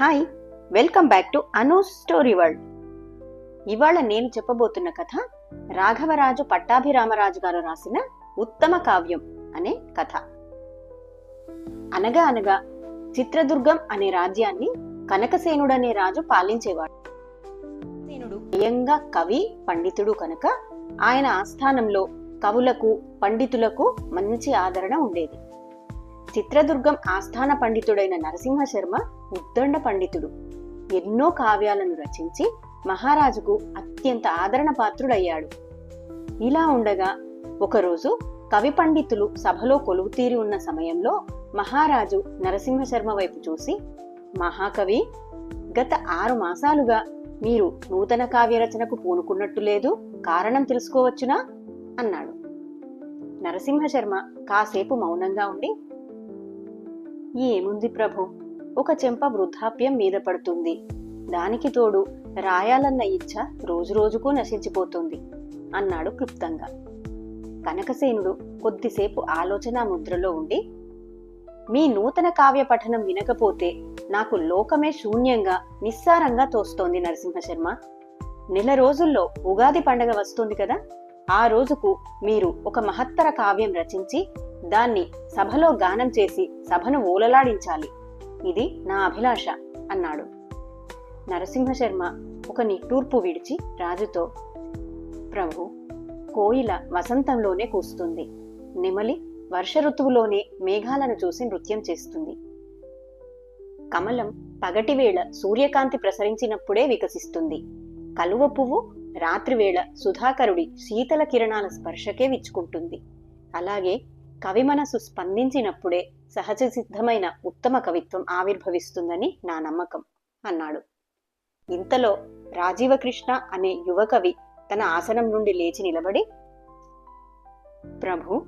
Hi welcome back to Anu story world ఇవాళ నేను చెప్పబోతున్న కథ రాఘవరాజు పట్టాభిరామరాజు గారు రాసిన ఉత్తమ కావ్యం అనే కథ. అనగా అనగా చిత్రదుర్గం అనే రాజ్యాన్ని కనకసేనుడనే రాజు పాలించేవాడు. సేనుడు స్వయంగా కవి పండితుడు కనుక ఆయన ఆస్థానంలో కవులకు పండితులకు మంచి ఆదరణ ఉండేది. చిత్రదుర్గం ఆస్థాన పండితుడైన నరసింహ శర్మ ఉద్దండ పండితుడు. ఎన్నో కావ్యాలను రచించి మహారాజుకు అత్యంత ఆదరణ పాత్రుడయ్యాడు. ఇలా ఉండగా ఒకరోజు కవి పండితులు సభలో కొలువుతీరి ఉన్న సమయంలో మహారాజు నరసింహశర్మ వైపు చూసి మహాకవి గత ఆరు మాసాలుగా మీరు నూతన కావ్యరచనకు పూనుకున్నట్టు లేదు. కారణం తెలుసుకోవచ్చునా? అన్నాడు. నరసింహశర్మ కాసేపు మౌనంగా ఉండి ఏముంది ప్రభు? ఒక చెంప వృద్ధాప్యం మీద పడుతుంది. దానికి తోడు రాయాలన్న ఇచ్చ రోజు రోజుకు నశించిపోతుంది అన్నాడు క్లుప్తంగా. కనకసేనుడు కొద్దిసేపు ఆలోచన ముద్రలో ఉండి మీ నూతన కావ్య పఠనం వినకపోతే నాకు లోకమే శూన్యంగా నిస్సారంగా తోస్తోంది నరసింహ శర్మ నెల రోజుల్లో ఉగాది పండగ వస్తుంది కదా ఆ రోజుకు మీరు ఒక మహత్తర కావ్యం రచించి దాన్ని సభలో గానం చేసి సభను ఓలలాడించాలి ఇది నా అభిలాష అన్నాడు. నరసింహశర్మ ఒక నిట్టూర్పు విడిచి రాజుతో ప్రభు కోయిల వసంతంలోనే కూస్తుంది. నెమలి వర్ష ఋతువులోనే మేఘాలను చూసి నృత్యం చేస్తుంది. కమలం పగటివేళ సూర్యకాంతి ప్రసరించినప్పుడే వికసిస్తుంది. కలువ పువ్వు రాత్రివేళ సుధాకరుడి శీతల కిరణాల స్పర్శకే విచ్చుకుంటుంది. అలాగే కవి మనసు స్పందించినప్పుడే సహజ సిద్ధమైన ఉత్తమ కవిత్వం ఆవిర్భవిస్తుందని నా నమ్మకం అన్నాడు. ఇంతలో రాజీవకృష్ణ అనే యువకవి తన ఆసనం నుండి లేచి నిలబడి ప్రభు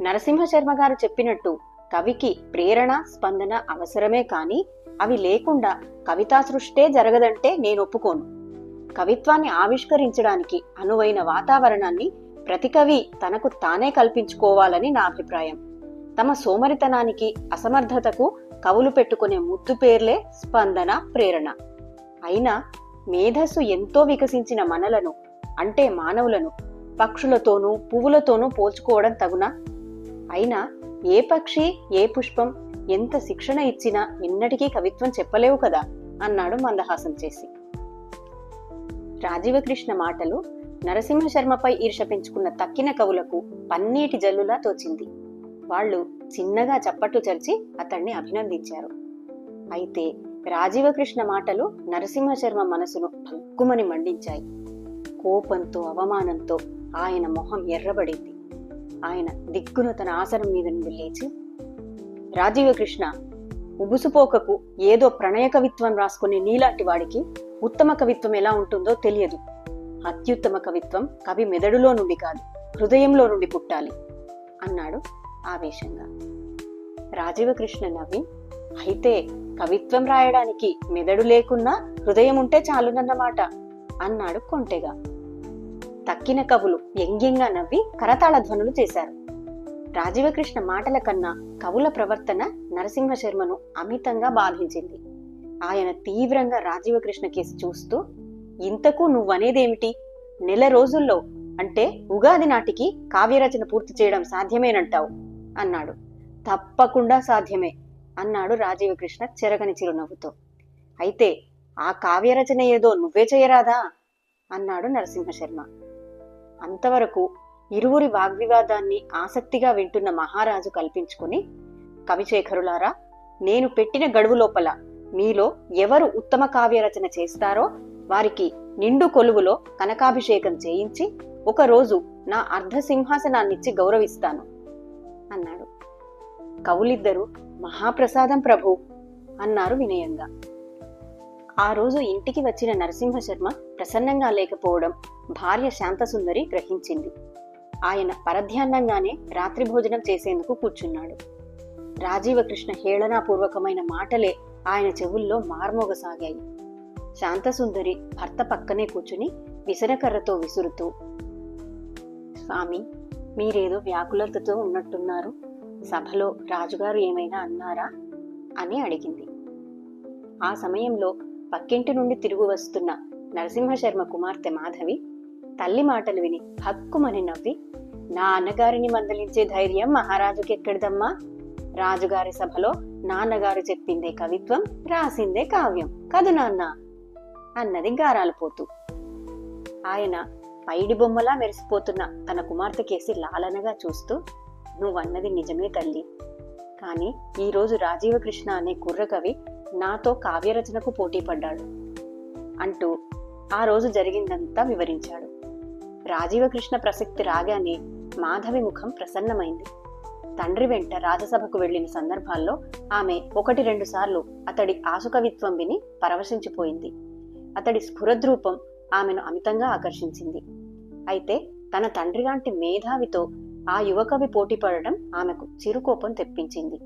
నరసింహశర్మ గారు చెప్పినట్టు కవికి ప్రేరణ స్పందన అవసరమే కాని అవి లేకుండా కవితా సృష్టే జరగదంటే నేను ఒప్పుకోను. కవిత్వాన్ని ఆవిష్కరించడానికి అనువైన వాతావరణాన్ని ప్రతి కవి తనకు తానే కల్పించుకోవాలని నా అభిప్రాయం. తమ సోమరితనానికి అసమర్థతకు కవులు పెట్టుకునే ముద్దు పేర్లే స్పందన ప్రేరణ. అయినా మేధస్సు ఎంతో వికసించిన మనలను అంటే మానవులను పక్షులతోనూ పువ్వులతోనూ పోల్చుకోవడం తగునా? అయినా ఏ పక్షి ఏ పుష్పం ఎంత శిక్షణ ఇచ్చినా ఎన్నటికీ కవిత్వం చెప్పలేవు కదా అన్నాడు మందహాసం చేసి. రాజీవకృష్ణ మాటలు నరసింహ శర్మపై ఈర్ష పెంచుకున్న తక్కిన కవులకు పన్నీటి జల్లులా తోచింది. వాళ్ళు చిన్నగా చప్పట్లు చరిచి అతన్ని అభినందించారు. అయితే రాజీవకృష్ణ మాటలు నరసింహశర్మ మనసును భగ్గుమని మండించాయి. కోపంతో అవమానంతో ఆయన మొహం ఎర్రబడింది. ఆయన దిగ్గున తన ఆసనం మీద నుండి లేచి రాజీవకృష్ణ ఉబుసుపోకకు ఏదో ప్రణయ కవిత్వం రాసుకునే నీలాంటి వాడికి ఉత్తమ కవిత్వం ఎలా ఉంటుందో తెలియదు. అత్యుత్తమ కవిత్వం కవి మెదడులో నుండి కాదు హృదయంలో నుండి పుట్టాలి అన్నాడు ఆవేశంగా. రాజీవకృష్ణ నవ్వి అయితే కవిత్వం రాయడానికి మెదడు లేకున్నా హృదయం ఉంటే చాలునన్నమాట అన్నాడు కొంటెగా. తక్కిన కవులు వ్యంగ్యంగా నవ్వి కరతాళ ధ్వనులు చేశారు. రాజీవకృష్ణ మాటల కన్నా కవుల ప్రవర్తన నరసింహ శర్మను అమితంగా బాధించింది. ఆయన తీవ్రంగా రాజీవకృష్ణ కేసు చూస్తూ ఇంతకు నువ్వనేదేమిటి? నెల రోజుల్లో అంటే ఉగాది నాటికి కావ్యరచన పూర్తి చేయడం సాధ్యమేనంటావు అన్నాడు. తప్పకుండా సాధ్యమే అన్నాడు రాజీవకృష్ణ చెరగని చిరునవ్వుతో. అయితే ఆ కావ్యరచన ఏదో నువ్వే చేయరాదా? అన్నాడు నరసింహశర్మ. అంతవరకు ఇరువురి వాగ్వివాదాన్ని ఆసక్తిగా వింటున్న మహారాజు కల్పించుకుని కవిశేఖరులారా నేను పెట్టిన గడువు లోపల మీలో ఎవరు ఉత్తమ కావ్యరచన చేస్తారో వారికి నిండు కొలువులో కనకాభిషేకం చేయించి ఒకరోజు నా అర్ధ సింహాసనాన్నిచ్చి గౌరవిస్తాను అన్నాడు. కవులిద్దరూ మహాప్రసాదం ప్రభు అన్నారు వినయంగా. ఆ రోజు ఇంటికి వచ్చిన నరసింహ శర్మ ప్రసన్నంగా లేకపోవడం భార్య శాంతసుందరి గ్రహించింది. ఆయన పరధ్యాన్నంగానే రాత్రి భోజనం చేసేందుకు కూర్చున్నాడు. రాజీవకృష్ణ హేళనాపూర్వకమైన మాటలే ఆయన చెవుల్లో మార్మోగసాగాయి. శాంతసుందరి భర్త పక్కనే కూర్చుని విసరకర్రతో విసురుతూ స్వామి మీరేదో వ్యాకులతతో ఉన్నట్టున్నారు. సభలో రాజుగారు ఏమైనా అన్నారా? అని అడిగింది. ఆ సమయంలో పక్కింటి నుండి తిరుగు వస్తున్న నరసింహశర్మ కుమార్తె మాధవి తల్లి మాటలు విని హక్కుమని నవ్వి నా అన్నగారిని మందలించే ధైర్యం మహారాజుకి ఎక్కడిదమ్మా రాజుగారి సభలో నాన్నగారు చెప్పిందే కవిత్వం రాసిందే కావ్యం. కదు నాన్న అన్నది గారాలపోతూ ఆయన పైడి బొమ్మలా మెరిసిపోతున్న తన కుమార్తె కేసి లాలనగా చూస్తూ నువ్వన్నది నిజమే తల్లి. కానీ ఈరోజు రాజీవ కృష్ణ అనే కుర్రకవి నాతో కావ్యరచనకు పోటీ పడ్డాడు అంటూ ఆ రోజు జరిగిందంతా వివరించాడు. రాజీవకృష్ణ ప్రసక్తి రాగానే మాధవి ముఖం ప్రసన్నమైంది. తండ్రి వెంట రాజసభకు వెళ్ళిన సందర్భాల్లో ఆమె ఒకటి రెండు సార్లు అతడి ఆసుకవిత్వం విని పరవశించిపోయింది. అతడి స్ఫురద్రూపం ఆమెను అమితంగా ఆకర్షించింది. అయితే తన తండ్రి లాంటి మేధావితో ఆ యువకవి పోటీ పడడం ఆమెకు చిరుకోపం తెప్పించింది.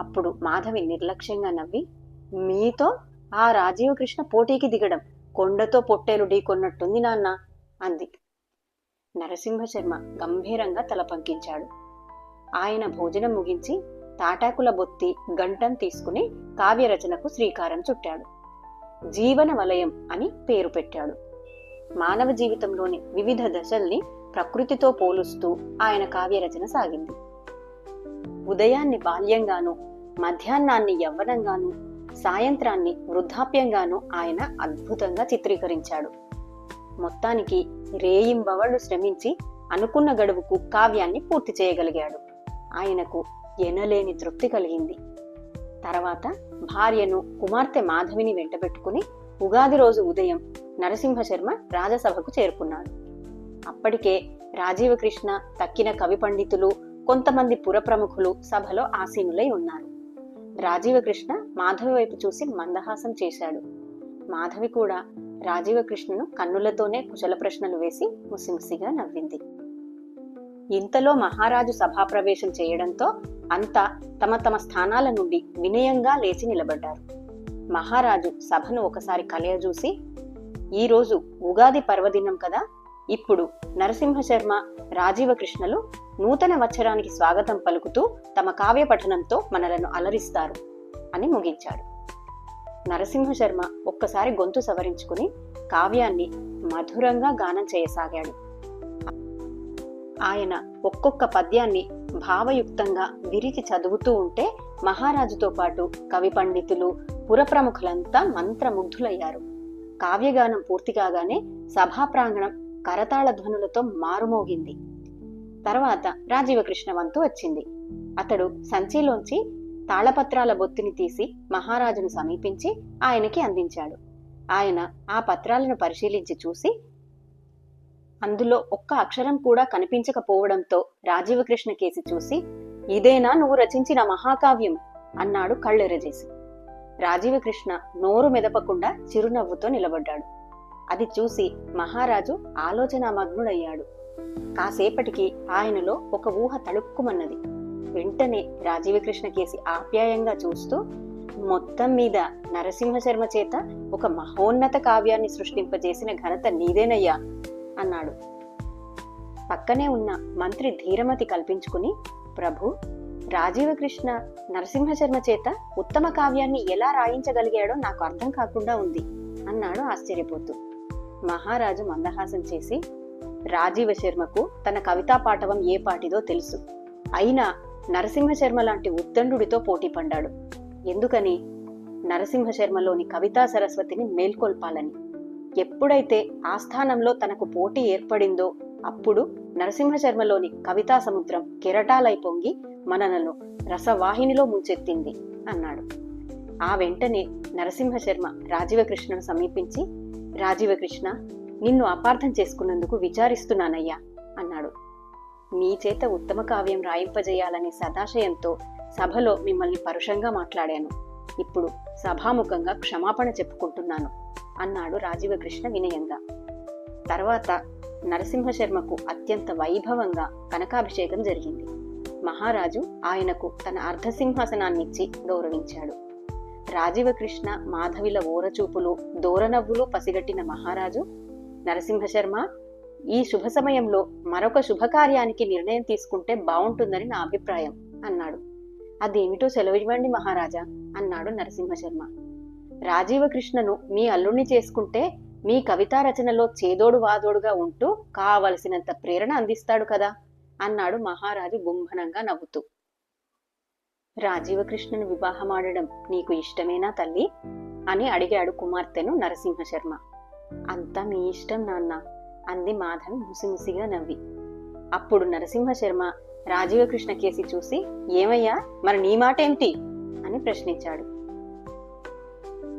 అప్పుడు మాధవి నిర్లక్ష్యంగా నవ్వి మీతో ఆ రాజీవకృష్ణ పోటీకి దిగడం కొండతో పొట్టేలు ఢీకొన్నట్టుంది నాన్న అంది. నరసింహశర్మ గంభీరంగా తల పంకించాడు. ఆయన భోజనం ముగించి తాటాకుల బొత్తి గంటం తీసుకుని కావ్యరచనకు శ్రీకారం చుట్టాడు. జీవన వలయం అని పేరు పెట్టాడు. మానవ జీవితంలోని వివిధ దశల్ని ప్రకృతితో పోలుస్తూ ఆయన కావ్యరచన సాగింది. ఉదయాన్ని బాల్యంగాను మధ్యాహ్నాన్ని యవ్వనంగాను సాయంత్రాన్ని వృద్ధాప్యంగాను ఆయన అద్భుతంగా చిత్రీకరించాడు. మొత్తానికి రేయింబవళ్ళు శ్రమించి అనుకున్న గడువుకు కావ్యాన్ని పూర్తి చేయగలిగాడు. ఆయనకు ఎనలేని తృప్తి కలిగింది. తర్వాత భార్యను కుమార్తె మాధవిని వెంటబెట్టుకుని ఉగాది రోజు ఉదయం నరసింహశర్మ రాజసభకు చేరుకున్నాడు. అప్పటికే రాజీవకృష్ణ తక్కిన కవి పండితులు కొంతమంది పురప్రముఖులు సభలో ఆసీనులై ఉన్నారు. రాజీవకృష్ణ మాధవి వైపు చూసి మందహాసం చేశాడు. మాధవి కూడా రాజీవకృష్ణను కన్నులతోనే కుశల ప్రశ్నలు వేసి ముసిముసిగా నవ్వింది. ఇంతలో మహారాజు సభాప్రవేశం చేయడంతో అంతా తమ తమ స్థానాల నుండి వినయంగా లేచి నిలబడ్డారు. మహారాజు సభను ఒకసారి కలయజూసి ఈరోజు ఉగాది పర్వదినం కదా ఇప్పుడు నరసింహశర్మ రాజీవకృష్ణలు రాజీవ కృష్ణలు నూతన వత్సరానికి స్వాగతం పలుకుతూ తమ కావ్య పఠనంతో మనలను అలరిస్తారు అని ముగించాడు. నరసింహశర్మ ఒక్కసారి గొంతు సవరించుకుని కావ్యాన్ని మధురంగా గానం చేయసాగాడు. ఆయన ఒక్కొక్క పద్యాన్ని భావయుక్తంగా విరిచి చదువుతూ ఉంటే మహారాజుతో పాటు కవి పండితులు పురప్రముఖులంతా మంత్రముగ్ధులయ్యారు. కావ్యగానం పూర్తి కాగానే సభా ప్రాంగణం కరతాళ ధ్వనులతో మారుమోగింది. తర్వాత రాజీవకృష్ణ వంతు వచ్చింది. అతడు సంచిలోంచి తాళపత్రాల బొత్తిని తీసి మహారాజును సమీపించి ఆయనకి అందించాడు. ఆయన ఆ పత్రాలను పరిశీలించి చూసి అందులో ఒక్క అక్షరం కూడా కనిపించకపోవడంతో రాజీవకృష్ణ కేసి చూసి ఇదేనా నువ్వు రచించిన మహాకావ్యం? అన్నాడు కళ్ళెరజేసి. రాజీవకృష్ణ నోరు మెదపకుండా చిరునవ్వుతో నిలబడ్డాడు. అది చూసి మహారాజు ఆలోచనామగ్నుడయ్యాడు. కాసేపటికి ఆయనలో ఒక ఊహ తళుక్కుమన్నది. వెంటనే రాజీవకృష్ణ కేసి ఆప్యాయంగా చూస్తూ మొత్తం మీద నరసింహశర్మ చేత ఒక మహోన్నత కావ్యాన్ని సృష్టింపజేసిన ఘనత నీదేనయ్యా. అన్నాడు. పక్కనే ఉన్న మంత్రి ధీరమతి కల్పించుకుని ప్రభు రాజీవకృష్ణ నరసింహశర్మ చేత ఉత్తమ కావ్యాన్ని ఎలా రాయించగలిగాడో నాకు అర్థం కాకుండా ఉంది అన్నాడు ఆశ్చర్యపోతూ. మహారాజు మందహాసం చేసి రాజీవ శర్మకు తన కవితా పాఠవం ఏ పాటిదో తెలుసు. అయినా నరసింహశర్మ లాంటి ఉద్దండుడితో పోటీ పడ్డాడు ఎందుకని? నరసింహశర్మలోని కవితా సరస్వతిని మేల్కొల్పాలని. ఎప్పుడైతే ఆస్థానంలో తనకు పోటీ ఏర్పడిందో అప్పుడు నరసింహశర్మలోని కవితా సముద్రం కెరటాలై పొంగి మనలను రసవాహినిలో ముంచెత్తింది అన్నాడు. ఆ వెంటనే నరసింహశర్మ రాజీవకృష్ణను సమీపించి రాజీవకృష్ణ నిన్ను అపార్థం చేసుకున్నందుకు విచారిస్తున్నానయ్యా అన్నాడు. మీ చేత ఉత్తమ కావ్యం రాయింపజేయాలనే సదాశయంతో సభలో మిమ్మల్ని పరుషంగా మాట్లాడాను. ఇప్పుడు సభాముఖంగా క్షమాపణ చెప్పుకుంటున్నాను. అన్నాడు రాజీవకృష్ణ వినయంగా. తర్వాత నరసింహశర్మకు అత్యంత వైభవంగా కనకాభిషేకం జరిగింది. మహారాజు ఆయనకు తన అర్ధసింహాసనాన్నిచ్చి గౌరవించాడు. రాజీవకృష్ణ మాధవిల ఓరచూపులు దూరనవ్వులు పసిగట్టిన మహారాజు నరసింహశర్మ ఈ శుభ సమయంలో మరొక శుభకార్యానికి నిర్ణయం తీసుకుంటే బాగుంటుందని నా అభిప్రాయం అన్నాడు. అదేమిటో సెలవివ్వండి మహారాజా అన్నాడు నరసింహశర్మ. రాజీవకృష్ణను మీ అల్లుణ్ణి చేసుకుంటే మీ కవితా రచనలో చేదోడు వాదోడుగా ఉంటూ కావలసినంత ప్రేరణ అందిస్తాడు కదా? అన్నాడు మహారాజు గుంభనంగా నవ్వుతూ. రాజీవకృష్ణను వివాహమాడడం నీకు ఇష్టమేనా తల్లి? అని అడిగాడు కుమార్తెను నరసింహ శర్మ అంతా మీ ఇష్టం నాన్న అంది మాధవి ముసిముసిగా నవ్వి. అప్పుడు నరసింహ శర్మ రాజీవకృష్ణ కేసి చూసి ఏమయ్యా మరి నీ మాట ఏంటి అని ప్రశ్నించాడు.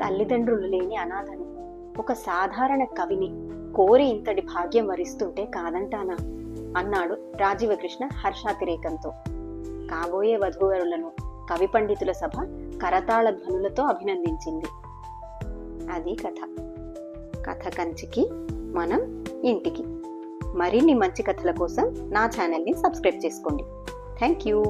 తల్లిదండ్రులు లేని అనాథను. ఒక సాధారణ కవిని కోరి ఇంతటి భాగ్యం వరిస్తుంటే కాదంటానా? అన్నాడు రాజీవకృష్ణ హర్షాతిరేకంతో. కాబోయే వధూవరులను కవి పండితుల సభ కరతాళ ధ్వనులతో అభినందించింది. అది కథ. కథ కంచికి మనం ఇంటికి. మరిన్ని మంచి కథల కోసం నా ఛానల్ని సబ్స్క్రైబ్ చేసుకోండి. Thank you.